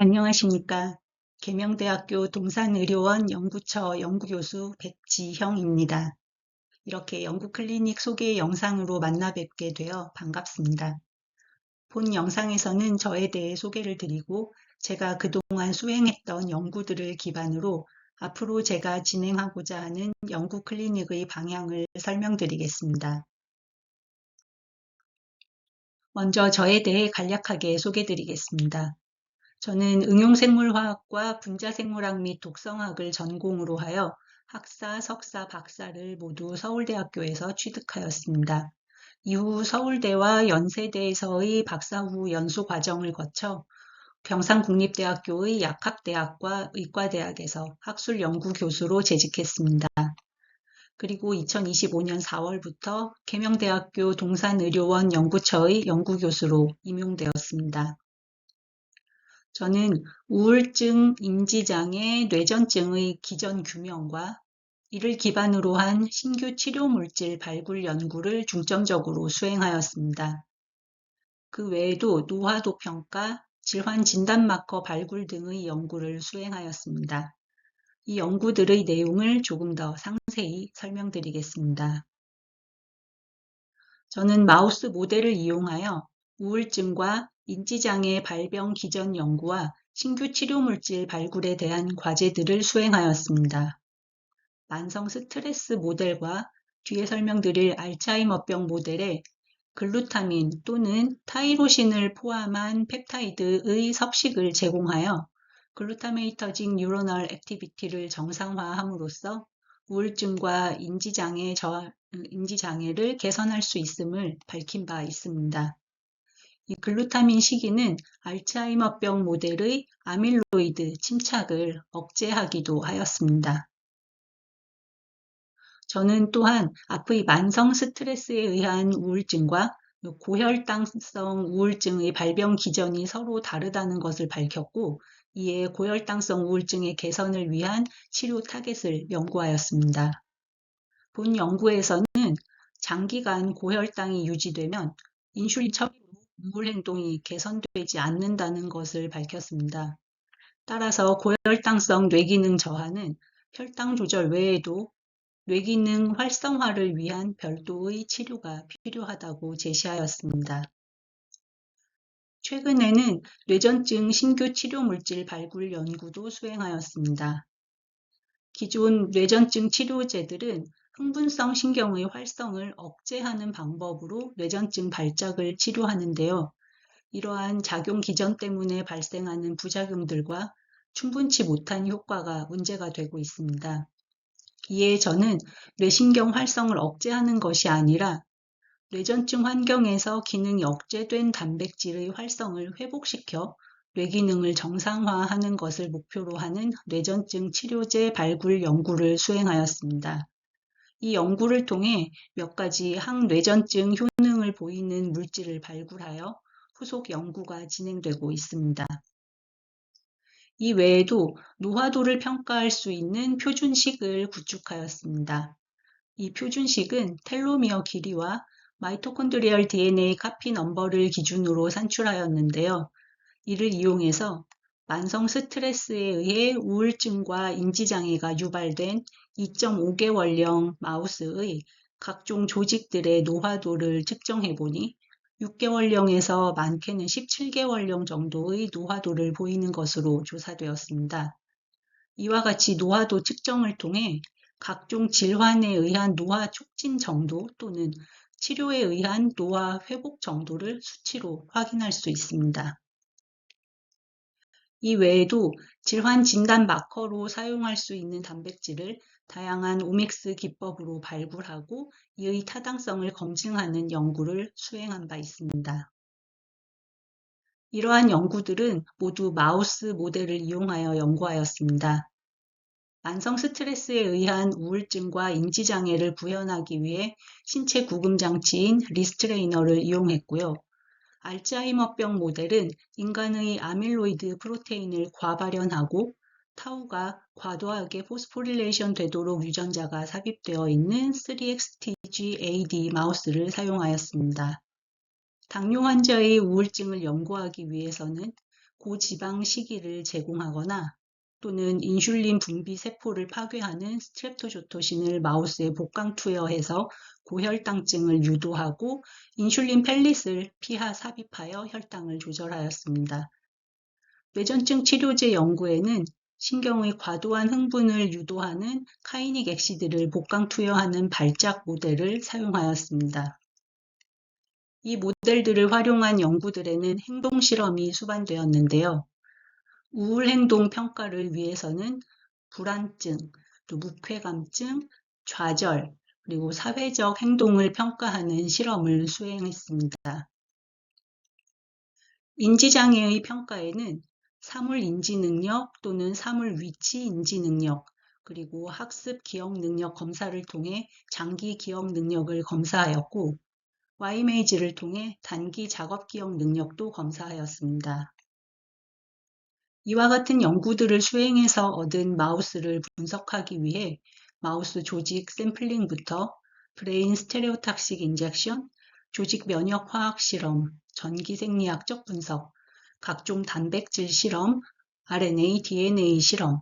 안녕하십니까. 계명대학교 동산의료원 연구처 연구교수 백지형입니다. 이렇게 연구클리닉 소개 영상으로 만나 뵙게 되어 반갑습니다. 본 영상에서는 저에 대해 소개를 드리고 제가 그동안 수행했던 연구들을 기반으로 앞으로 제가 진행하고자 하는 연구클리닉의 방향을 설명드리겠습니다. 먼저 저에 대해 간략하게 소개드리겠습니다. 저는 응용생물화학과 분자생물학 및 독성학을 전공으로 하여 학사, 석사, 박사를 모두 서울대학교에서 취득하였습니다. 이후 서울대와 연세대에서의 박사 후 연수 과정을 거쳐 경상국립대학교의 약학대학과 의과대학에서 학술 연구 교수로 재직했습니다. 그리고 2025년 4월부터 계명대학교 동산의료원 연구처의 연구교수로 임용되었습니다. 저는 우울증, 인지장애, 뇌전증의 기전 규명과 이를 기반으로 한 신규 치료 물질 발굴 연구를 중점적으로 수행하였습니다. 그 외에도 노화도 평가, 질환 진단 마커 발굴 등의 연구를 수행하였습니다. 이 연구들의 내용을 조금 더 상세히 설명드리겠습니다. 저는 마우스 모델을 이용하여 우울증과 인지장애 발병 기전 연구와 신규 치료물질 발굴에 대한 과제들을 수행하였습니다. 만성 스트레스 모델과 뒤에 설명드릴 알츠하이머병 모델에 글루타민 또는 타이로신을 포함한 펩타이드의 섭식을 제공하여 글루타메이터직 뉴로널 액티비티를 정상화함으로써 우울증과 인지장애 저, 인지장애를 개선할 수 있음을 밝힌 바 있습니다. 이 글루타민 시기는 알츠하이머병 모델의 아밀로이드 침착을 억제하기도 하였습니다. 저는 또한 앞의 만성 스트레스에 의한 우울증과 고혈당성 우울증의 발병 기전이 서로 다르다는 것을 밝혔고 이에 고혈당성 우울증의 개선을 위한 치료 타겟을 연구하였습니다. 본 연구에서는 장기간 고혈당이 유지되면 인슐린 첩 우울 행동이 개선되지 않는다는 것을 밝혔습니다. 따라서 고혈당성 뇌기능 저하는 혈당 조절 외에도 뇌기능 활성화를 위한 별도의 치료가 필요하다고 제시하였습니다. 최근에는 뇌전증 신규 치료 물질 발굴 연구도 수행하였습니다. 기존 뇌전증 치료제들은 흥분성 신경의 활성을 억제하는 방법으로 뇌전증 발작을 치료하는데요. 이러한 작용 기전 때문에 발생하는 부작용들과 충분치 못한 효과가 문제가 되고 있습니다. 이에 저는 뇌신경 활성을 억제하는 것이 아니라 뇌전증 환경에서 기능이 억제된 단백질의 활성을 회복시켜 뇌기능을 정상화하는 것을 목표로 하는 뇌전증 치료제 발굴 연구를 수행하였습니다. 이 연구를 통해 몇 가지 항뇌전증 효능을 보이는 물질을 발굴하여 후속 연구가 진행되고 있습니다. 이 외에도 노화도를 평가할 수 있는 표준식을 구축하였습니다. 이 표준식은 텔로미어 길이와 마이토콘드리얼 DNA 카피 넘버를 기준으로 산출하였는데요. 이를 이용해서 만성 스트레스에 의해 우울증과 인지장애가 유발된 2.5개월령 마우스의 각종 조직들의 노화도를 측정해 보니 6개월령에서 많게는 17개월령 정도의 노화도를 보이는 것으로 조사되었습니다. 이와 같이 노화도 측정을 통해 각종 질환에 의한 노화 촉진 정도 또는 치료에 의한 노화 회복 정도를 수치로 확인할 수 있습니다. 이 외에도 질환 진단 마커로 사용할 수 있는 단백질을 다양한 오믹스 기법으로 발굴하고 이의 타당성을 검증하는 연구를 수행한 바 있습니다. 이러한 연구들은 모두 마우스 모델을 이용하여 연구하였습니다. 만성 스트레스에 의한 우울증과 인지장애를 구현하기 위해 신체 구금 장치인 리스트레이너를 이용했고요. 알츠하이머병 모델은 인간의 아밀로이드 프로테인을 과발현하고 타우가 과도하게 포스포릴레이션 되도록 유전자가 삽입되어 있는 3XTG-AD 마우스를 사용하였습니다. 당뇨 환자의 우울증을 연구하기 위해서는 고지방 식이를 제공하거나 또는 인슐린 분비 세포를 파괴하는 스트랩토조토신을 마우스에 복강 투여해서 고혈당증을 유도하고 인슐린 펠릿을 피하 삽입하여 혈당을 조절하였습니다. 뇌전증 치료제 연구에는 신경의 과도한 흥분을 유도하는 카이닉 엑시드를 복강 투여하는 발작 모델을 사용하였습니다. 이 모델들을 활용한 연구들에는 행동 실험이 수반되었는데요. 우울 행동 평가를 위해서는 불안증, 또 묵회감증, 좌절, 그리고 사회적 행동을 평가하는 실험을 수행했습니다. 인지장애의 평가에는 사물 인지 능력 또는 사물 위치 인지 능력, 그리고 학습 기억 능력 검사를 통해 장기 기억 능력을 검사하였고, Y메이지를 통해 단기 작업 기억 능력도 검사하였습니다. 이와 같은 연구들을 수행해서 얻은 마우스를 분석하기 위해 마우스 조직 샘플링부터 브레인 스테레오탁식 인젝션, 조직 면역 화학 실험, 전기 생리학적 분석, 각종 단백질 실험, RNA, DNA 실험,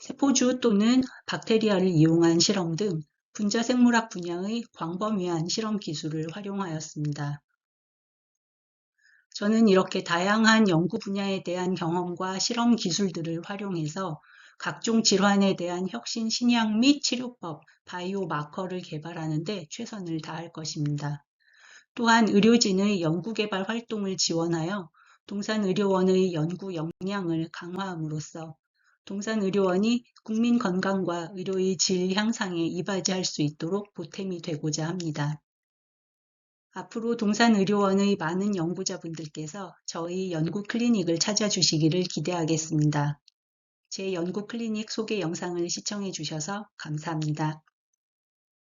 세포주 또는 박테리아를 이용한 실험 등 분자 생물학 분야의 광범위한 실험 기술을 활용하였습니다. 저는 이렇게 다양한 연구 분야에 대한 경험과 실험 기술들을 활용해서 각종 질환에 대한 혁신 신약 및 치료법, 바이오 마커를 개발하는 데 최선을 다할 것입니다. 또한 의료진의 연구개발 활동을 지원하여 동산의료원의 연구 역량을 강화함으로써 동산의료원이 국민 건강과 의료의 질 향상에 이바지할 수 있도록 보탬이 되고자 합니다. 앞으로 동산의료원의 많은 연구자분들께서 저희 연구 클리닉을 찾아주시기를 기대하겠습니다. 제 연구 클리닉 소개 영상을 시청해 주셔서 감사합니다.